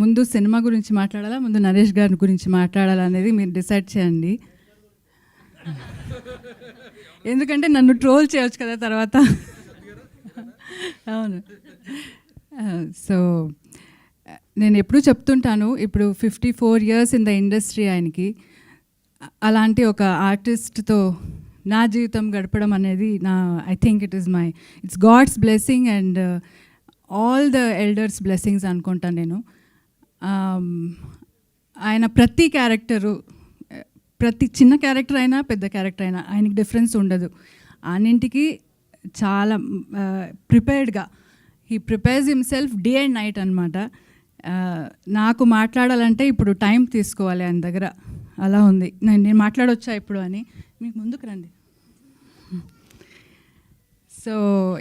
ముందు సినిమా గురించి మాట్లాడాలా? ముందు నరేష్ గారి గురించి మాట్లాడాలా అనేది మీరు డిసైడ్ చేయండి. ఎందుకంటే నన్ను ట్రోల్ చేయొచ్చు కదా తర్వాత. అవును. సో నేను ఎప్పుడూ చెప్తుంటాను ఇప్పుడు fifty four years in the industry ఆయనకి. అలాంటి ఒక ఆర్టిస్ట్తో నా జీవితం గడపడం అనేది నా I think it is my it's God's blessing and all the elders blessings అనుకుంటాను నేను. Um, ఆయన ప్రతి క్యారెక్టరు ప్రతి చిన్న క్యారెక్టర్ అయినా పెద్ద క్యారెక్టర్ అయినా ఆయనకి డిఫరెన్స్ ఉండదు. అన్నింటికి చాలా ప్రిపేర్డ్గా he prepares himself day and night అనమాట నాకు మాట్లాడాలంటే ఇప్పుడు టైం తీసుకోవాలి ఆయన దగ్గర. అలా ఉంది. నేను నేను మాట్లాడొచ్చా ఇప్పుడు అని? మీకు ముందుకు రండి. సో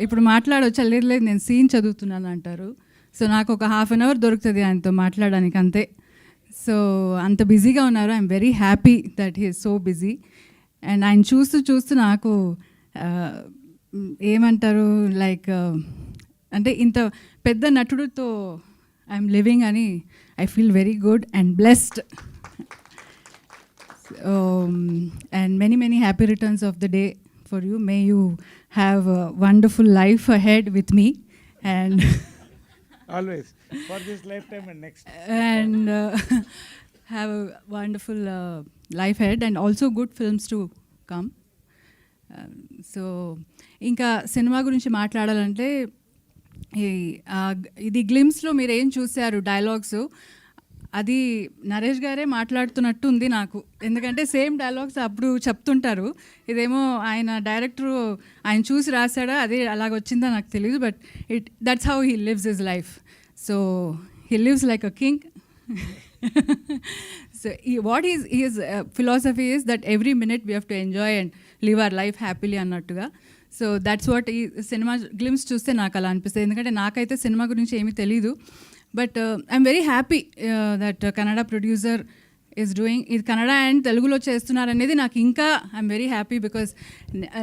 ఇప్పుడు మాట్లాడొచ్చా లేదు లేదు నేను సీన్ చదువుతున్నాను అంటారు. సో నాకు ఒక హాఫ్ అన్ అవర్ దొరుకుతుంది ఆయనతో మాట్లాడడానికి అంతే. సో అంత బిజీగా ఉన్నారు. I'm very happy that he so busy. And ఆయన చూస్తూ చూస్తూ నాకు ఏమంటారు లైక్ అంటే ఇంత పెద్ద నటుడితో ఐఎమ్ లివింగ్ అని I feel very good and blessed. And many many happy returns of the day. For you may you have a wonderful life ahead with me and Always. For this lifetime and next. and uh, have a wonderful uh, life ahead and also good films to come so ఇంకా cinema గురించి మాట్లాడాలంటే ఈ ఇది గ్లిమ్స్లో మీరు ఏం చూశారు dialogues అది నరేష్ గారే మాట్లాడుతున్నట్టు ఉంది నాకు. ఎందుకంటే సేమ్ డైలాగ్స్ అప్పుడు చెప్తుంటారు. ఇదేమో ఆయన డైరెక్టర్ ఆయన చూసి రాశాడా అది అలాగ వచ్చిందా నాకు తెలియదు but it that's how he lives his life. So he lives like a king. so he, what his his uh, philosophy is that every minute we have to enjoy and live our life happily అన్నట్టుగా. So that's what ఈ cinema glimpse చూస్తే నాకు అలా అనిపిస్తుంది. ఎందుకంటే నాకైతే cinema గురించి ఏమీ తెలీదు. But I'm very happy that Kannada producer is doing ఇది కన్నడ అండ్ తెలుగులో చేస్తున్నారు అనేది నాకు ఇంకా ఐఎమ్ వెరీ హ్యాపీ బికాస్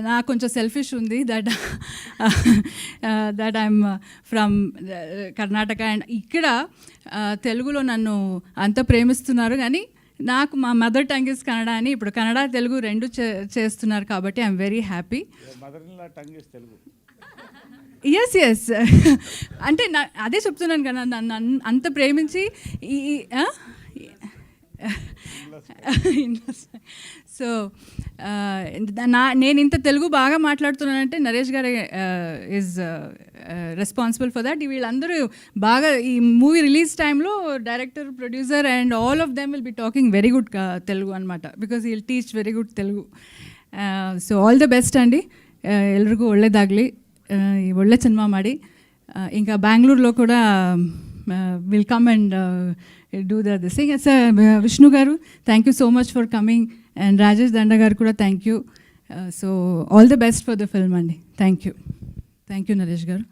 నాకు కొంచెం సెల్ఫిష్ ఉంది that that I'm from Karnataka and ఇక్కడ uh, తెలుగులో నన్ను అంత ప్రేమిస్తున్నారు కానీ నాకు మా మదర్ టంగ్ ఇస్ కన్నడ అని ఇప్పుడు కన్నడ తెలుగు రెండు చే- చేస్తున్నారు కాబట్టి I'm very happy yes yes అంటే నా అదే చెప్తున్నాను కదా నన్ను అంత ప్రేమించి ఈ సో నా నేను ఇంత తెలుగు బాగా మాట్లాడుతున్నానంటే నరేష్ గారు ఈజ్ రెస్పాన్సిబుల్ ఫర్ దాట్ వీళ్ళందరూ బాగా ఈ మూవీ రిలీజ్ టైంలో director producer and all of them will be talking very good Telugu అనమాట because will teach very good Telugu. So all the best అండి. ఎల్లరికూ ఒళ్ళేదాగ్లీ ಒಳ್ಳೆ ಸಿನಿಮಾ ಮಾಡಿ ಆ, ఇంకా బెంగళూరులో కూడా will come and do the this thing sir Vishnu garu thank you so much for coming and Rajesh Danda garu కూడా thank you so all the best for the film అండి thank you thank you Naresh garu